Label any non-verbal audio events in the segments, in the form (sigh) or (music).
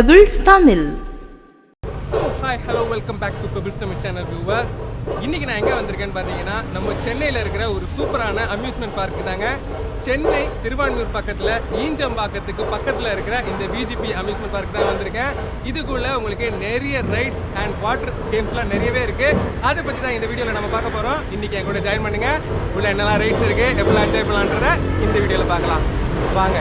Pebbles Tamil hi hello welcome back to Pebbles Tamil channel viewers இன்னைக்கு நான் எங்கே வந்திருக்கேன்னு பார்த்தீங்கன்னா நம்ம சென்னையில் இருக்கிற ஒரு சூப்பரான அம்யூஸ்மெண்ட் பார்க் தாங்க. சென்னை திருவான்மூர் பக்கத்தில் ஈஞ்சம்பாக்கத்துக்கு பக்கத்தில் இருக்கிற இந்த பிஜிபி அம்யூஸ்மெண்ட் பார்க் தான் வந்திருக்கேன். இதுக்குள்ள உங்களுக்கு நிறைய ரைட்ஸ் அண்ட் வாட்டர் கேம்ஸ்லாம் நிறையவே இருக்குது அதை பற்றி தான் இந்த வீடியோவில் நம்ம பார்க்க போகிறோம் இன்னைக்கு என் கூட ஜாயின் பண்ணுங்க. உள்ள என்னெல்லாம் ரைட்ஸ் இருக்குது எப்படிலாம் என்ஜாய் பண்ணலான்றத இந்த வீடியோவில் பார்க்கலாம். வாங்க.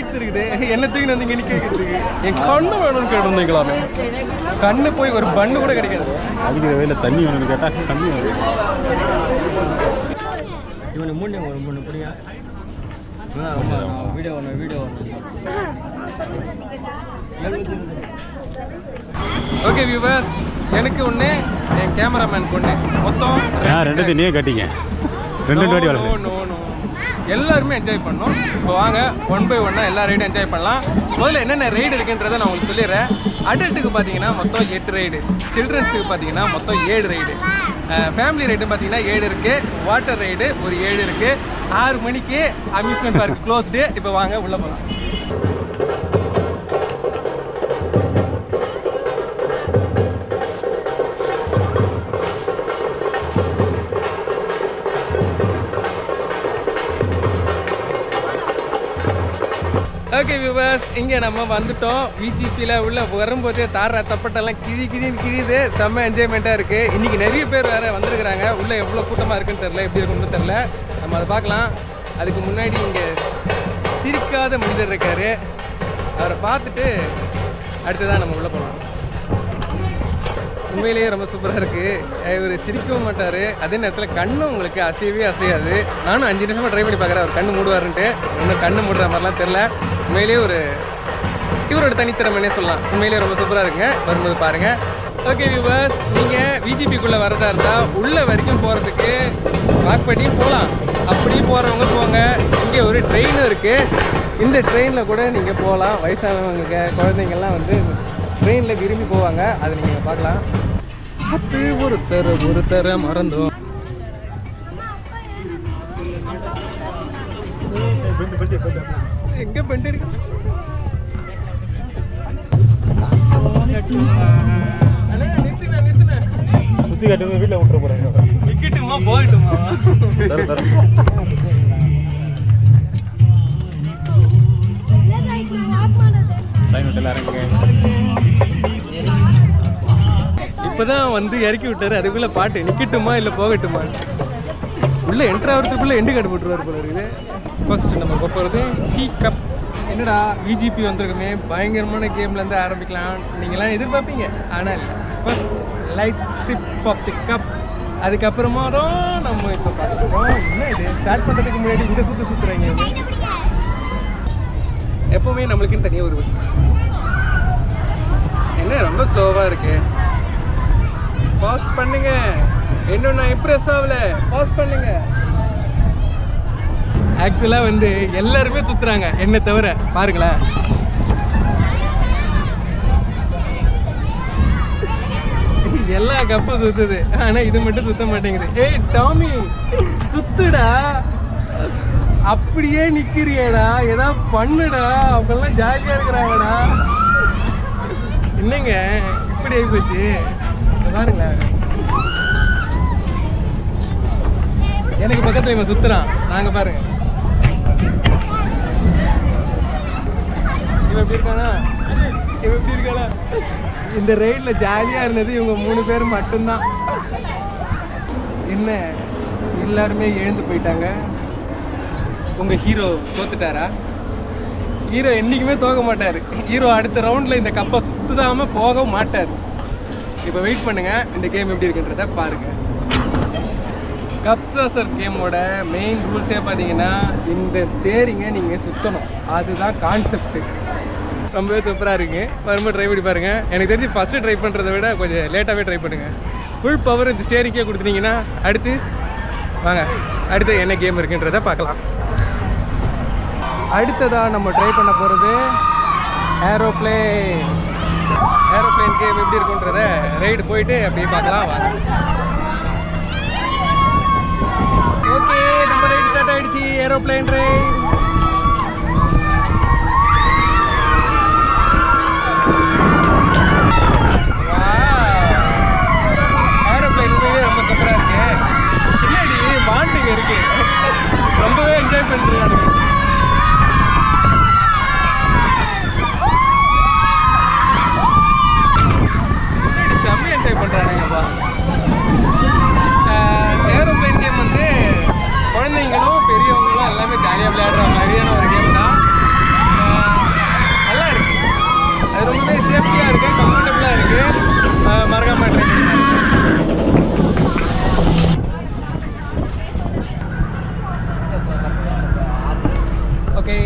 ரைட்ஸ் இருக்குது என்ன தூக்கி வந்து இங்கே நிற்க வைக்கிறதுக்கு என் கண்ணு வேணும்னு கேட்டிருந்தீங்களாமே? கண்ணு போய் ஒரு பண்ணு கூட கிடைக்காது. அடிக்கிற வெயில தண்ணி வேணும்னு கேட்டால் தண்ணி வேணும். இவனை மூணு ஒரு மூணு புரியா வீடியோ ஒன்று வீடியோ ஒன்று ஓகே வியூவர் எனக்கு ஒன்று என் கேமராமேனுக்கு ஒன்று மொத்தம் ரெண்டு நீயே கட்டிங்க ரெண்டு ரெண்டு வாட்டி எல்லாருமே என்ஜாய் பண்ணோம். இப்போ வாங்க ஒன் பை ஒன்னாக எல்லா ரைடும் என்ஜாய் பண்ணலாம். முதல்ல என்னென்ன ரைடு இருக்குன்றதை நான் உங்களுக்கு சொல்லிடுறேன். அடல்ட்டுக்கு பார்த்தீங்கன்னா மொத்தம் எட்டு ரைடு சில்ட்ரன்ஸுக்கு பார்த்தீங்கன்னா மொத்தம் ஏழு ரைடு ஃபேமிலி ரைடு பார்த்தீங்கன்னா ஏழு இருக்குது வாட்டர் ரைடு ஒரு ஏழு இருக்குது ஆறு மணிக்கு அம்யூஸ்மெண்ட் பார்க் க்ளோஸ்டு இப்போ வாங்க உள்ளே போகலாம் ஓகே வியூவர்ஸ் இங்கே நம்ம வந்துட்டோம். விஜிபியில் உள்ள வரும்போதே தார தப்பட்டெல்லாம் கிழி கிழின்னு கிழிது செம்ம என்ஜாய்மெண்ட்டாக இருக்குது இன்றைக்கி நிறைய பேர் வேறு வந்திருக்கிறாங்க. உள்ளே எவ்வளோ கூட்டமாக இருக்குன்னு தெரில எப்படி இருக்குன்னு தெரில நம்ம அதை பார்க்கலாம். அதுக்கு முன்னாடி இங்கே சிரிக்காத மனிதர் இருக்கார். அவரை பார்த்துட்டு அடுத்ததான் நம்ம உள்ளே போகலாம் உண்மையிலேயே ரொம்ப சூப்பராக இருக்குது இவர் சிரிக்கவும் மாட்டார். அதே நேரத்தில் கண்ணும் உங்களுக்கு அசையவே அசையாது. நானும் அஞ்சு நிமிஷமாக ட்ரை பண்ணி பார்க்குறேன் அவர் கண்ணு மூடுவாருன்ட்டு. இன்னும் கண்ணு மூடுற மாதிரிலாம் தெரில உண்மையிலேயே ஒரு இவரோட தனித்திறமைனே சொல்லலாம். உண்மையிலேயே ரொம்ப சூப்பராக இருக்குங்க. வரும்போது பாருங்கள் ஓகே வியூவர்ஸ் நீங்கள் விஜிபிக்குள்ளே வரதா இருந்தால் உள்ள வரைக்கும் போகிறதுக்கு வாக் பண்ணி போகலாம் அப்படி போகிறவங்க போங்க. இங்கே ஒரு ட்ரெயினும் இருக்குது இந்த ட்ரெயினில் கூட நீங்கள் போகலாம் வயசானவங்க குழந்தைங்கள்லாம் வந்து ட்ரெயினில் விரும்பி போவாங்க. அதை நீங்கள் பார்க்கலாம். அது ஒருத்தர் ஒருத்தர மறந்தோம் எங்க பெண்டு நிறுத்துண்ணே. சுற்றி கட்டுறது வீட்டில் விட்டுற போகிறாங்க நிக்கட்டுமா லைன் விட்டு இப்போ தான் வந்து இறக்கி விட்டாரு. அதுக்குள்ளே பாட்டு நிற்கட்டுமா இல்லை போகட்டுமா? உள்ளே என்ட்ரு ஆகிறதுக்குள்ளே எண்டு கார்டு போட்டுருவார் போல இருக்குது. ஃபர்ஸ்ட் நம்ம போகிறது டீ கப் என்னடா விஜிபி வந்திருக்குமே. பயங்கரமான கேம்லேருந்து ஆரம்பிக்கலாம். நீங்களாம் எதிர்பார்ப்பீங்க. ஆனால் இல்லை. First light sip of the cup அதுக்கப்புறமா தான் நம்ம இப்போ பார்த்துருக்கோம் என்ன இது ஸ்டார்ட் பண்ணுறதுக்கு முன்னாடி இந்த சுற்று சுற்றுறாங்க எப்பவுமே நம்மளுக்குன்னு தனியாக ஒரு என்ன ரொம்ப ஸ்லோவாக இருக்கு. ஃபாஸ்ட் பண்ணுங்க. இன்னும் நான் இம்ப்ரெஸ் ஆகல. ஃபாஸ்ட் பண்ணுங்க. ஆக்சுவலாக வந்து எல்லாருமே சுத்துறாங்க என்னை தவிர. பாருங்களேன். எல்லா கப்பும் சுத்துது ஆனா இது மட்டும் சுத்த மாட்டேங்குது. ஏய் டாமி சுத்துடா அப்படியே நிக்கிறியேடா. ஏதாவது பண்ணுடா. அவங்கெல்லாம் ஜாலியா இருக்கிறாங்கடா. என்னங்க? இப்படி ஆகி போச்சு. பாருங்க. எனக்கு பக்கத்துல இவன் சுத்துறான். நாங்க பாருங்க. இவன் எப்படி இருக்கானா? இவன் எப்படி இருக்கானா? இந்த ரைட்ல ஜாலியா இருந்தது இவங்க மூணு பேர் மட்டும்தான். என்ன? எல்லாருமே எழுந்து போயிட்டாங்க. உங்க ஹீரோ தோத்துட்டாரா? ஹீரோ என்றைக்குமே தோக்க மாட்டார். ஹீரோ அடுத்த ரவுண்டில் இந்த கப்பை சுத்தாம போக மாட்டார். இப்போ வெயிட் பண்ணுங்க. இந்த கேம் எப்படி இருக்குன்றத பாருங்க. கப்சாசர் கேமோட மெயின் ரூல்ஸே பார்த்தீங்கன்னா இந்த ஸ்டேரிங்கை நீங்கள் சுற்றணும் அதுதான் கான்செப்ட் ரொம்பவே சூப்பராக இருக்குங்க வரும்போது ட்ரை பண்ணி பாருங்கள் எனக்கு தெரிஞ்சு ஃபஸ்ட்டு ட்ரை பண்ணுறதை விட கொஞ்சம் லேட்டாகவே ட்ரை பண்ணுங்கள் ஃபுல் பவர் இந்த ஸ்டேரிங்கே கொடுத்துட்டீங்கன்னா அடுத்து வாங்க. அடுத்து என்ன கேம் இருக்குன்றதை பார்க்கலாம். அடுத்ததாக நம்ம ட்ரை பண்ண போகிறது ஏரோப்ளேன் ஏரோப்ளேன் கேம் எப்படி இருக்குன்றத ரைடு போயிட்டு அப்படியே பார்க்கலாம் வாங்க. ஓகே நம்ம ரைடு ஸ்டார்ட் ஆகிடுச்சு ஏரோப்ளேன் ரைட் ஏரோப்ளேன் இருக்கு. இருக்கு. ரொம்பவே என்ஜாய் பண்ணுறேன் செம்ம என்ஜாய் பண்ணுறானுங்கப்பா ஏரோப்ளைன் கேம் வந்து குழந்தைங்களும் பெரியவங்களும் எல்லாமே ஜாலியாக விளையாடுற மாதிரியான ஒரு கேம் தான் ஆஹ் நல்லா இருக்கு அது ரொம்பவே சேஃப்டியாக இருக்கு கம்ஃபர்டபுளாக இருக்கு ஆஹ் மறக்காம ட்ரை பண்ணி பாருங்க okay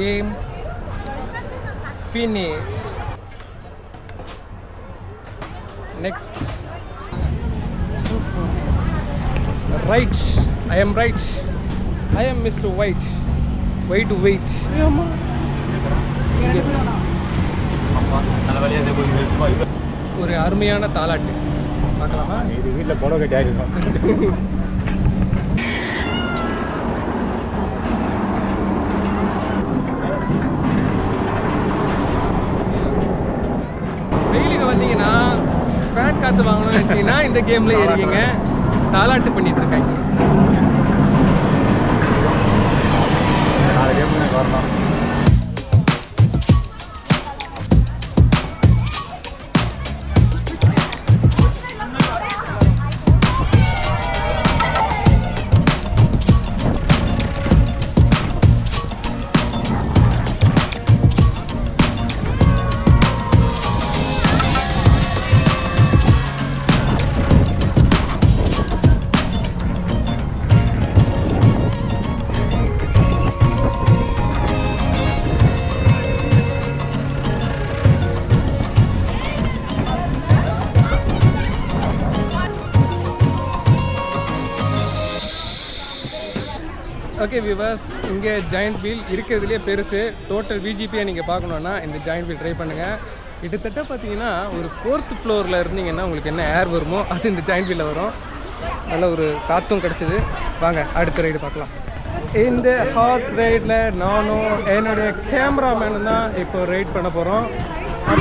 game finish. Next. Right. I am right. I am mr white. Wait wait நல்ல வழியாக போய் சும்மா இது ஒரு அருமையான தாலாட்டு. பார்க்கலாமா? இது வீட்டில் புடவை கட்டி ஆயிருக்கும் (laughs) வெயிலுக்கு வந்தீங்கன்னா ஃபேன் காற்று வாங்கணும்னு நினச்சிங்கன்னா இந்த கேமில் ஏறிக்கிங்க தாலாட்டு பண்ணிட்டு இருக்காங்க நாலு கேம் வரணும்? ஓகே விவாஸ் இங்கே ஜாயிண்ட் வீல் இருக்கிறதுலே பெருசு. டோட்டல் விஜிபியை நீங்கள் பார்க்கணுன்னா இந்த ஜாயிண்ட் வீல் ட்ரை பண்ணுங்கள் கிட்டத்தட்ட பார்த்தீங்கன்னா ஒரு ஃபோர்த் ஃப்ளோரில் இருந்தீங்கன்னா உங்களுக்கு என்ன ஏர் வருமோ அது இந்த ஜாயிண்ட் வீலில் வரும். நல்ல ஒரு காற்றும் கிடச்சிது. வாங்க அடுத்த ரைடு பார்க்கலாம். இந்த ஹார்ஸ் ரைடில் நானும் என்னுடைய கேமராமேனும் தான் இப்போ ரைட் பண்ண போகிறோம் (laughs)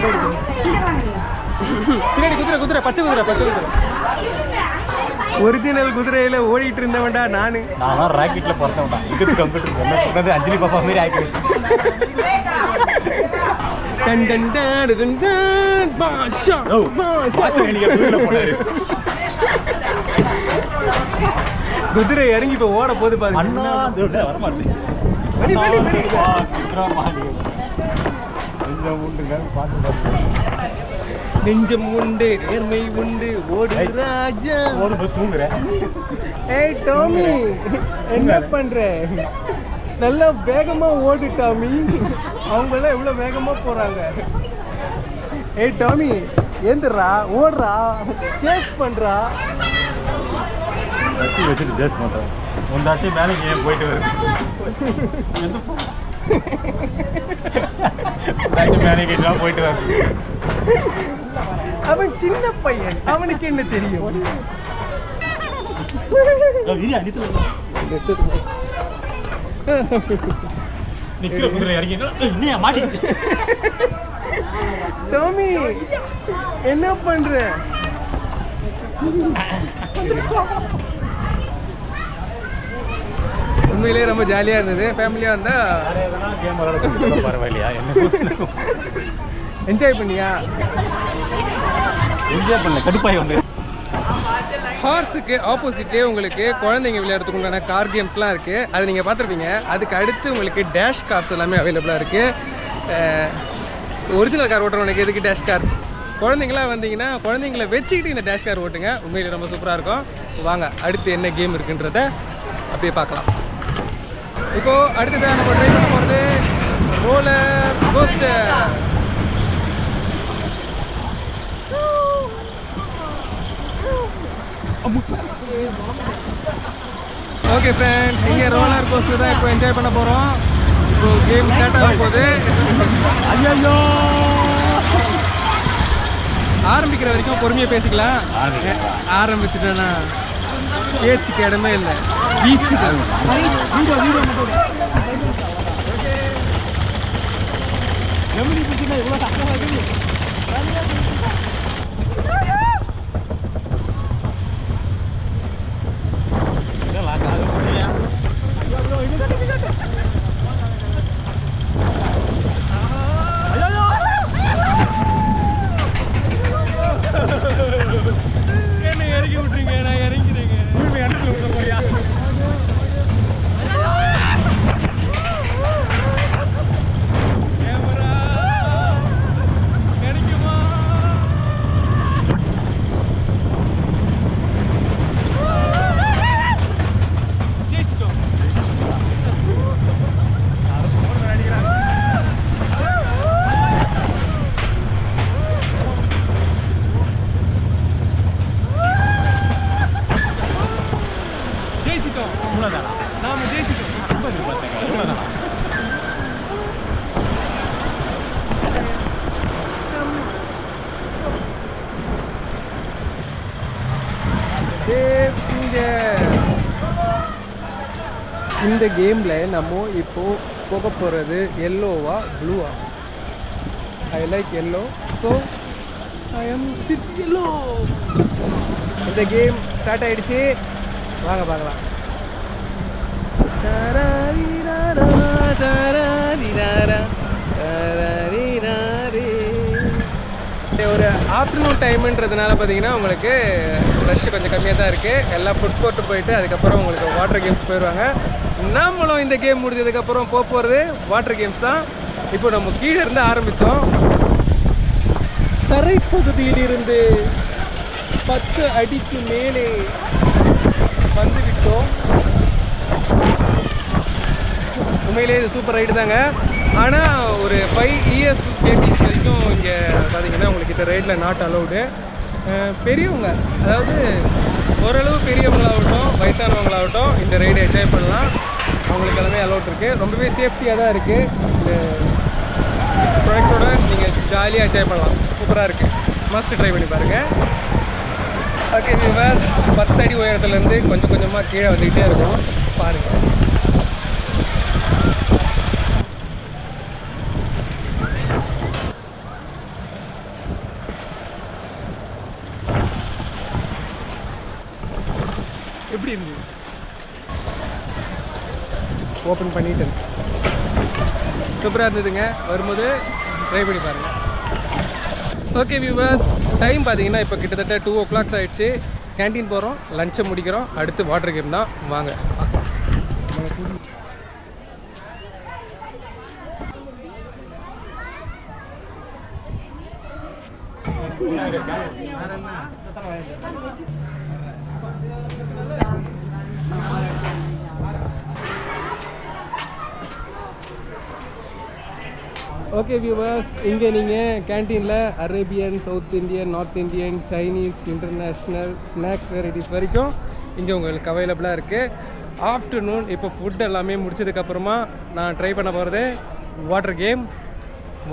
பின்னாடி குதிரை குதிரை பச்சை குதிரை பச்சை குதிரை. ஒரிஜினல் குதிரையில் ஓடிட்டு இருந்தவன்டா நான். நான் ராக்கெட்டில் பிறந்தவன்டா. இதுக்கு கம்ப்யூட்டர் என்ன சொன்னது அஞ்சலி பாப்பா மாதிரி ஆயிடுச்சு டன் டன் டன் டன் டன் பாஷா பாஷா. எனக்கு தூக்கில போனாரு. குதிரை இறங்கி இப்போ ஓட போது பாருங்க அண்ணா அது வரமாட்டேன் வெளி, வெளி, வெளி. கொஞ்சம் உண்டுங்க பார்த்து பார்த்து. நெஞ்சம் உண்டு நேர்மை உண்டு. ஓடு. ராஜா. ஓடு போய் தூங்குறேன் ஏய் டாமி என்ன பண்ற? நல்லா வேகமா ஓடு டாமி. அவங்க எல்லாம் எவ்வளவு வேகமா போறாங்க? ஏய் டாமி ஏந்துடுறா ஓடுறா. சேஸ் பண்றா. வச்சு வச்சுட்டு ஜேஸ் பண்ணுறேன் உண்டாச்சும் வேலைக்கு ஏன் போயிட்டு வருது உண்டாச்சும் எல்லாம் போயிட்டு வருது அவன் சின்ன பையன். அவனுக்கு என்ன தெரியும்? விரி அடித்துல நிக்கிற குதிரை இறங்கி இன்னும் மாட்டிச்சு டாமி என்ன பண்ற? உண்மையிலேயே ரொம்ப ஜாலியாக இருந்தது. ஃபேமிலியாக கேம் விளையாட பரவாயில்லையா? என்ன? என்ஜாய் பண்ணியா? என்ஜாய் பண்ணல கடுப்பாய் வந்து. ஹார்ஸுக்கு ஆப்போசிட்லேயே உங்களுக்கு குழந்தைங்க விளையாடுறதுக்கு உண்டான கார் கேம்ஸ்லாம் இருக்குது அது நீங்கள் பார்த்துருப்பீங்க. அதுக்கு அடுத்து உங்களுக்கு டேஷ் கார்ஸ் எல்லாமே அவைலபிளாக இருக்குது ஒரிஜினல் கார் ஓட்டுறவனுக்கு எதுக்கு டேஷ் கார் குழந்தைங்களாம் வந்தீங்கன்னா குழந்தைங்கள வச்சுக்கிட்டு இந்த டேஷ் கார் ஓட்டுங்க. உண்மையிலே ரொம்ப சூப்பராக இருக்கும். வாங்க அடுத்து என்ன கேம் இருக்குன்றத அப்படியே பார்க்கலாம். இப்போது அடுத்ததாக நம்ம ட்ரை பண்ண போகிறது ரோலர் கோஸ்டர் ஓகே ஃப்ரெண்ட்ஸ் இங்கே ரோலர் கோஸ்டர் தான் இப்போ என்ஜாய் பண்ண போகிறோம் இப்போ கேம் ஸ்டார்ட் ஆக போகுது. ஐயோ ஆரம்பிக்கிற வரைக்கும் பொறுமையாக பேசிக்கலாம். ஆரம்பிச்சுட்டேன்னா பேச்சுக்கு இடமே இல்லை. பீச்சு எம்டி பிடிச்சினா இவ்வளோ கஷ்டமா இருக்குது என்ன இந்த கேமில் நம்ம இப்போது போக போகிறது எல்லோவா ப்ளூவா I like yellow so I am sit yellow இந்த கேம் ஸ்டார்ட் ஆகிடுச்சு வாங்க பார்க்கலாம். ஒரு ஆஃப்டர்நூன் டைமுன்றதுனால பார்த்தீங்கன்னா உங்களுக்கு ரஷ் கொஞ்சம் கம்மியாக தான் இருக்குது எல்லாம் ஃபுட் கோர்ட்டு போயிட்டு அதுக்கப்புறம் உங்களுக்கு வாட்டர் கேம்ஸ் போயிடுவாங்க நாமளும் இந்த கேம் முடிஞ்சதுக்கப்புறம் போக போகிறது வாட்டர் கேம்ஸ் தான். இப்போ நம்ம கீழே இருந்து ஆரம்பித்தோம். தரைப்பகுதியிலிருந்து பத்து அடிக்கு மேலே வந்துவிட்டோம். உண்மையிலே இது சூப்பர் ரைடு தாங்க. ஆனால் ஒரு ஃபைவ் இயர்ஸ் பேபிஸ் வரைக்கும் இங்கே பார்த்தீங்கன்னா உங்களுக்கு இந்த ரைடில் நாட் அலௌடு பெரியவங்க அதாவது ஓரளவு பெரியவங்களாகட்டும் இந்த ரைடு என்ஜாய் பண்ணலாம். அவங்களுக்கு எல்லாமே அலௌட் இருக்குது ரொம்பவே சேஃப்டியாக தான் இருக்குது இந்த ப்ராடக்டோட நீங்கள் ஜாலியாக என்ஜாய் பண்ணலாம். சூப்பராக இருக்குது மஸ்ட் ட்ரை பண்ணி பாருங்கள் ஓகே விவாஸ் பத்து அடி உயரத்துலேருந்து கொஞ்சம் கொஞ்சமாக கீழே வந்துக்கிட்டே இருக்கும். பாருங்கள் எப்படி இருந்தது? ஓப்பன் பண்ணிட்டேன் சூப்பராக இருந்ததுங்க. வரும்போது ட்ரை பண்ணி பாருங்கள் ஓகே வியூவர்ஸ் டைம் பார்த்தீங்கன்னா இப்போ கிட்டத்தட்ட டூ ஓ கிளாக்ஸ் ஆகிடுச்சு கேண்டீன் போகிறோம் லஞ்சை முடிக்கிறோம். அடுத்து வாட்டர் கேம் தான். வாங்க. பார்க்கலாம். ஓகே வியூவர்ஸ் இங்கே நீங்கள் கேன்டீனில் Arabian south Indian north Indian Chinese international snacks varieties வரைக்கும் இங்கே உங்களுக்கு அவைலபிளாக இருக்குது ஆஃப்டர்நூன் இப்போ ஃபுட் எல்லாமே முடிச்சதுக்கப்புறமா நான் ட்ரை பண்ண போகிறது வாட்டர் கேம்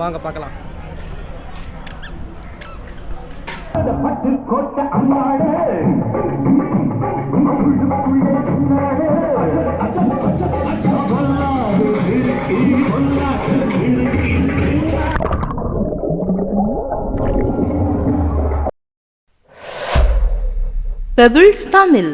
வாங்க பார்க்கலாம். பெபிள்ஸ் தமிழ்